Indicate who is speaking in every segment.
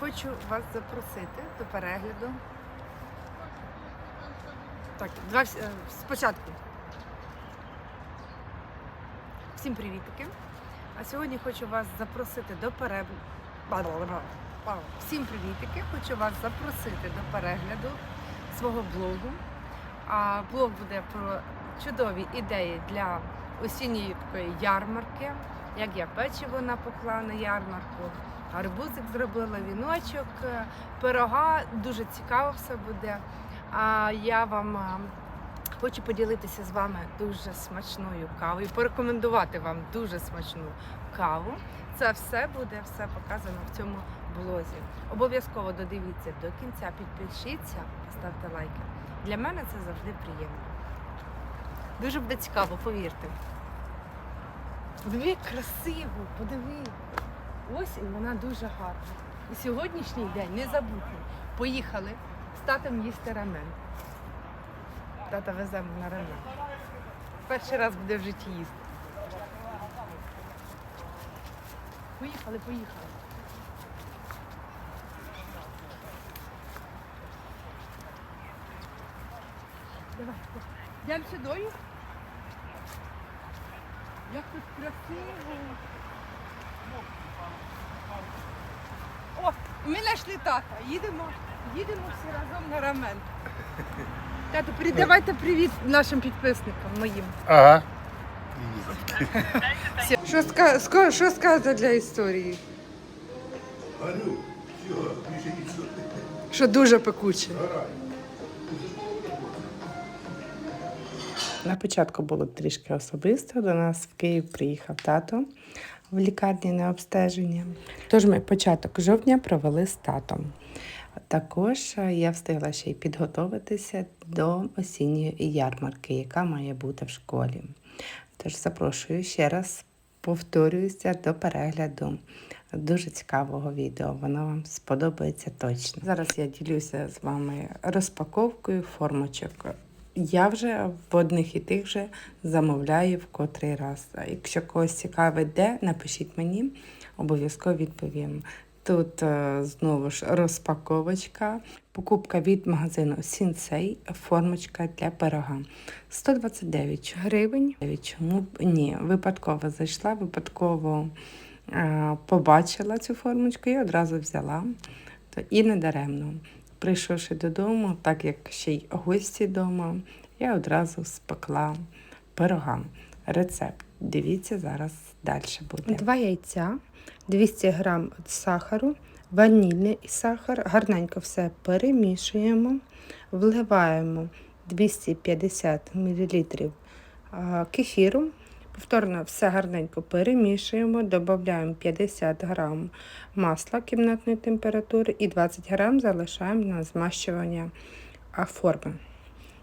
Speaker 1: Хочу вас запросити до перегляду. Так, два е, спочатку. Всім привітики. А сьогодні хочу вас запросити до перегляду. Всім привітики! Хочу вас запросити до перегляду свого блогу. А блог буде про чудові ідеї для осінньої такої ярмарки. Як я печиво напекла на ярмарку, гарбузик зробила, віночок, е, пирога. Дуже цікаво все буде. А я вам хочу поділитися з вами дуже смачною кавою, порекомендувати вам дуже смачну каву. Це все буде все показано в цьому блозі. Обов'язково додивіться до кінця, підпишіться, поставте лайки. Для мене це завжди приємно. Дуже буде цікаво, повірте. Подиви, красиво, подиви. Осінь вона дуже гарна. І сьогоднішній день незабутній. Поїхали з татом їсти рамен. Тата веземо на рамен. Перший раз буде в житті їсти. Поїхали, поїхали. Давай, йдемо сюди. Як тут красиво. О, ми знайшли тата. Їдемо, їдемо всі разом на рамен. Тату, передавайте привіт нашим підписникам моїм.
Speaker 2: Ага.
Speaker 1: Що, ска- ска- що сказати для історії?
Speaker 2: Алю, все, більше нічого.
Speaker 1: Що дуже пекуче.
Speaker 3: На початку було трішки особисто. До нас в Київ приїхав тато в лікарні на обстеження. Тож ми початок жовтня провели з татом. Також е, я встигла ще й підготуватися до осінньої ярмарки, яка має бути в школі. Тож запрошую ще раз, повторююся до перегляду дуже цікавого відео. Воно вам сподобається точно. Зараз я ділюся з вами розпаковкою формочок. Я вже в одних і тих же замовляю в котрий раз. Якщо когось цікавить, де, напишіть мені, обов'язково відповім. Тут е, знову ж розпаковочка, покупка від магазину Сінсей, формочка для пирога. 129 гривень. Чому б ні? Випадково зайшла, випадково е, побачила цю формочку і одразу взяла. То і не даремно. Прийшовши додому, так як ще й гості вдома, я одразу спекла пирога. Рецепт. Дивіться, зараз далі буде.
Speaker 4: Два яйця, 200 грам сахару, ванільний сахар. Гарненько все перемішуємо, вливаємо 250 мл кефіру. Повторно все гарненько перемішуємо, додаємо 50 грам масла кімнатної температури і 20 грам залишаємо на змащування форми.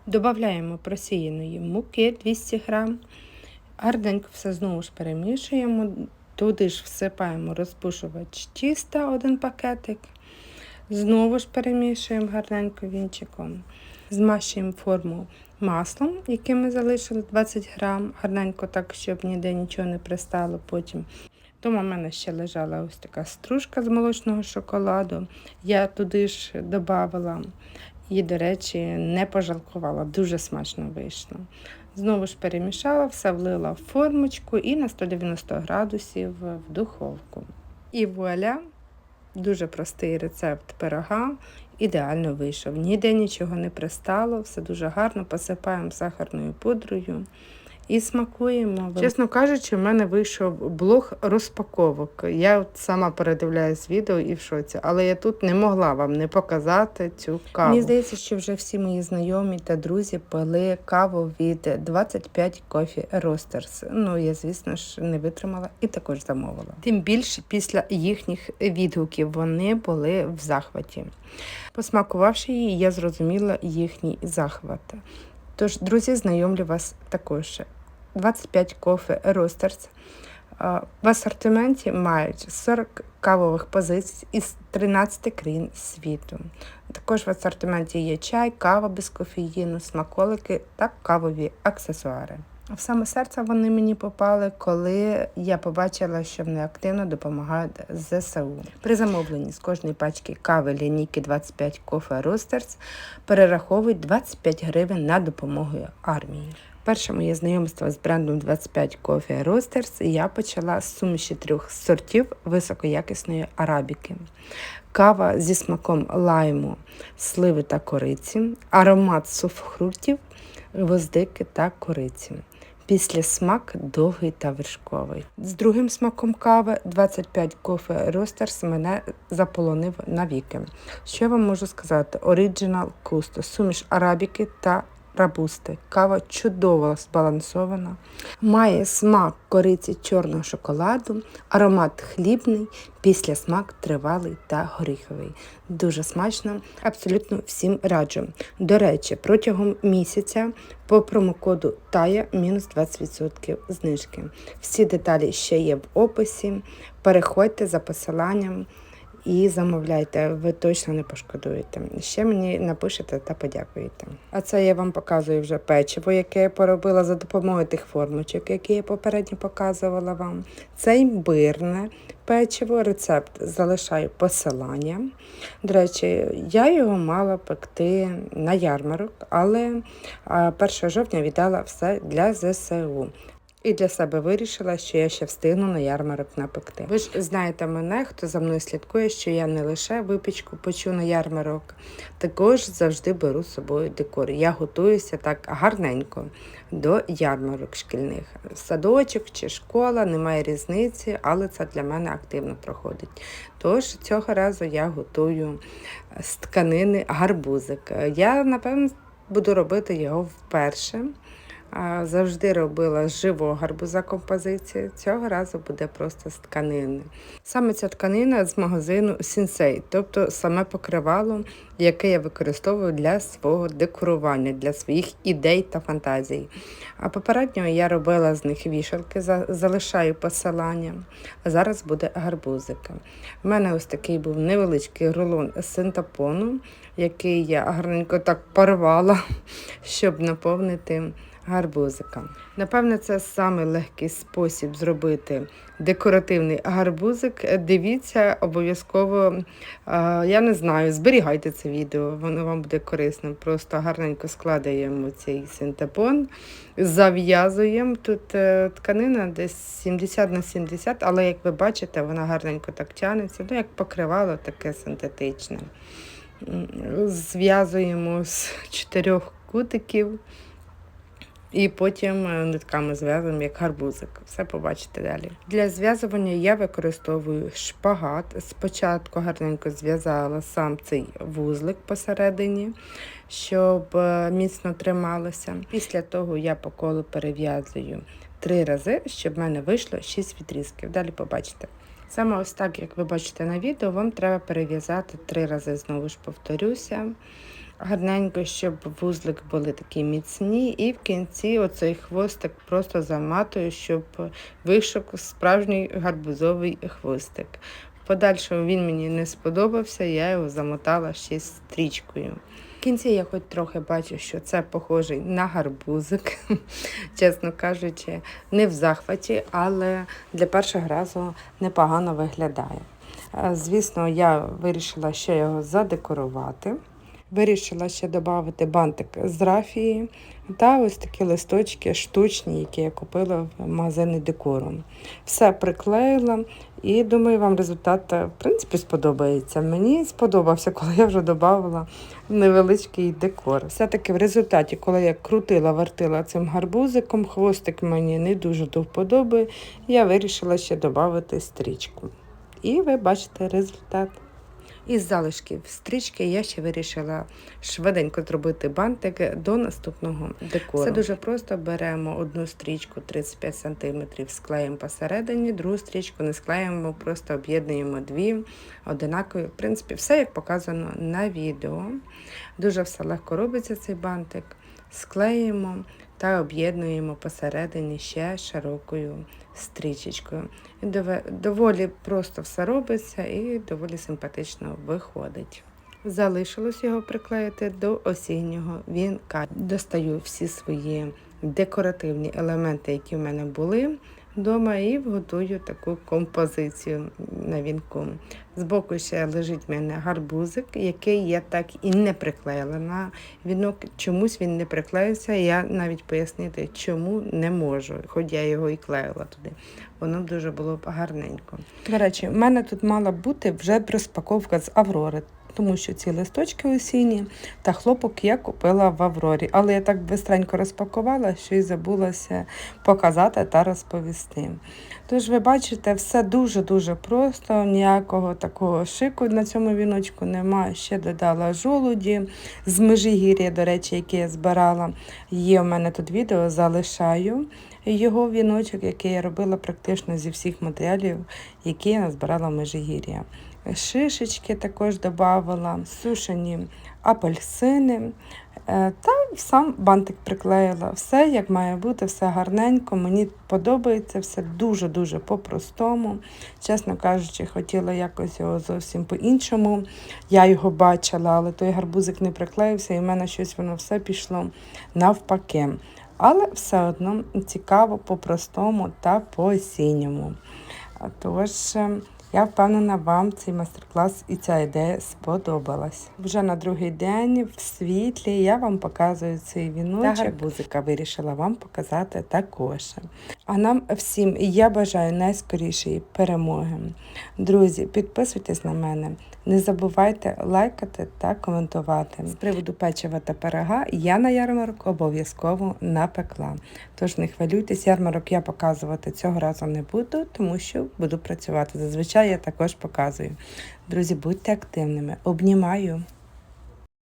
Speaker 4: Додаємо просіяної муки 200 грам. Гарненько все знову ж перемішуємо. Туди ж всипаємо розпушувач тіста, один пакетик. Знову ж перемішуємо гарненько вінчиком. Змащуємо форму маслом, яке ми залишили 20 грам. Гарненько так, щоб ніде нічого не пристало потім. Дома в мене ще лежала ось така стружка з молочного шоколаду. Я туди ж додавала і, до речі, не пожалкувала. Дуже смачно вийшло. Знову ж перемішала, все влила в формочку і на 190 градусів в духовку. І вуаля, дуже простий рецепт пирога. Ідеально вийшов. Ніде нічого не пристало, все дуже гарно, посипаємо сахарною пудрою і смакуємо. Чесно кажучи, в мене вийшов блог розпаковок. Я от сама передивляюсь відео і в шоці, але я тут не могла вам не показати цю каву. Мені здається, що вже всі мої знайомі та друзі пили каву від 25 Coffee Roasters. Ну, я, звісно ж, не витримала і також замовила. Тим більше після їхніх відгуків вони були в захваті. Посмакувавши її, я зрозуміла їхній захват. Тож, друзі, знайомлю вас також. 25 Coffee Roasters. В асортименті мають 40 кавових позицій із 13 країн світу. Також в асортименті є чай, кава без кофеїну, смаколики та кавові аксесуари. В саме серце вони мені попали, коли я побачила, що вони активно допомагають ЗСУ. При замовленні з кожної пачки кави лінійки 25 Coffee Roasters перераховують 25 гривень на допомогу армії. Перше моє знайомство з брендом 25 Coffee Roasters я почала з суміші трьох сортів високоякісної арабіки. Кава зі смаком лайму, сливи та кориці, аромат суфхрутів, гвоздики та кориці. Після смак довгий та вершковий. З другим смаком кави 25 Coffee Roasters мене заполонив навіки. Що я вам можу сказати? Original Custo, суміш арабіки та рабусти. Кава чудово збалансована, має смак кориці чорного шоколаду, аромат хлібний, після смак тривалий та горіховий. Дуже смачно, абсолютно всім раджу. До речі, протягом місяця по промокоду TAYA мінус 20% знижки. Всі деталі ще є в описі. Переходьте за посиланням і замовляйте, ви точно не пошкодуєте. Ще мені напишете та подякуєте. А це я вам показую вже печиво, яке я поробила за допомогою тих формочок, які я попередньо показувала вам. Це імбирне печиво, рецепт залишаю посилання. До речі, я його мала пекти на ярмарок, але 1 жовтня віддала все для ЗСУ. І для себе вирішила, що я ще встигну на ярмарок напекти. Ви ж знаєте мене, хто за мною слідкує, що я не лише випічку печу на ярмарок, також завжди беру з собою декор. Я готуюся так гарненько до ярмарок шкільних. Садочок чи школа, немає різниці, але це для мене активно проходить. Тож цього разу я готую з тканини гарбузик. Я, напевно, буду робити його вперше. Завжди робила з живого гарбуза композицію. Цього разу буде просто з тканини. Саме ця тканина з магазину Сінсей, тобто саме покривало, яке я використовую для свого декорування, для своїх ідей та фантазій. А попередньо я робила з них вішалки, залишаю посилання. А зараз буде гарбузика. У мене ось такий був невеличкий рулон синтапону, який я гарненько так порвала, щоб наповнити гарбузика. Напевне, це самий легкий спосіб зробити декоративний гарбузик. Дивіться, обов'язково, я не знаю, зберігайте це відео, воно вам буде корисним. Просто гарненько складаємо цей синтепон, зав'язуємо. Тут е, тканина десь 70 на 70, але як ви бачите, вона гарненько так тянеться, ну як покривало таке синтетичне. Зв'язуємо з чотирьох кутиків. І потім е, нитками зв'язуємо як гарбузик. Все побачите далі. Для зв'язування я використовую шпагат. Спочатку гарненько зв'язала сам цей вузлик посередині, щоб е, міцно трималося. Після того я по колу перев'язую три рази, щоб в мене вийшло 6 відрізків. Далі побачите. Саме ось так, як ви бачите на відео, вам треба перев'язати три рази, знову ж повторюся гарненько, щоб вузлик були такі міцні, і в кінці оцей хвостик просто заматую, щоб вийшов справжній гарбузовий хвостик. В подальшому він мені не сподобався, я його замотала ще стрічкою. В кінці я хоч трохи бачу, що це похожий на гарбузик, чесно кажучи, не в захваті, але для першого разу непогано виглядає. Е, Звісно, я вирішила ще його задекорувати. Вирішила ще додати бантик з рафії та ось такі листочки штучні, які я купила в магазині декору. Все приклеїла і думаю, вам результат е, в принципі сподобається. Мені сподобався, коли я вже додавала невеличкий декор. Все-таки в результаті, коли я крутила, вертила цим гарбузиком, хвостик мені не дуже до вподоби, я вирішила ще додати стрічку. І ви бачите результат. Із залишків стрічки я ще вирішила швиденько зробити бантик до наступного декору. Це дуже просто. Беремо одну стрічку 35 см, склеїмо посередині, другу стрічку не склеїмо, просто об'єднуємо дві одинакові. В принципі, все як показано на відео. Дуже все легко робиться цей бантик. Склеїмо та об'єднуємо посередині ще широкою стрічечкою. Доволі просто все робиться і доволі симпатично виходить. Залишилось його приклеїти до осіннього вінка. Достаю всі свої декоративні елементи, які в мене були вдома, і готую таку композицію на вінку. Збоку ще лежить в мене гарбузик, який я так і не приклеїла на вінок. Чомусь він не приклеївся. Я навіть пояснити, чому не можу, хоч я його і клеїла туди. Воно дуже було гарненько. До речі, в мене тут мала бути вже розпаковка з Аврори. Тому що ці листочки осінні та хлопок я купила в Аврорі. Але я так бистренько розпакувала, що й забулася показати та розповісти. Тож ви бачите, все дуже-дуже просто, ніякого такого шику на цьому віночку немає. Ще додала жолуді з межигір'я, до речі, яке я збирала. Є у мене тут відео, залишаю його віночок, який я робила практично зі всіх матеріалів, які я назбирала в межигір'я. Шишечки також додавала, сушені апельсини. Е, Та сам бантик приклеїла. Все як має бути, все гарненько. Мені подобається все дуже-дуже по-простому. Чесно кажучи, хотіла якось його зовсім по-іншому. Я його бачила, але той гарбузик не приклеївся, і в мене щось воно все пішло навпаки. Але все одно цікаво по-простому та по-осінньому. Тож. Я впевнена, вам цей майстер-клас і ця ідея сподобалась. Вже на другий день в світлі я вам показую цей віночок. Та гарбузика вирішила вам показати також. А нам всім я бажаю найскорішої перемоги. Друзі, підписуйтесь на мене. Не забувайте лайкати та коментувати. З приводу печива та пирога я на ярмарок обов'язково напекла. Тож не хвилюйтесь, ярмарок я показувати цього разу не буду, тому що буду працювати. Зазвичай я також показую. Друзі, будьте активними. Обнімаю.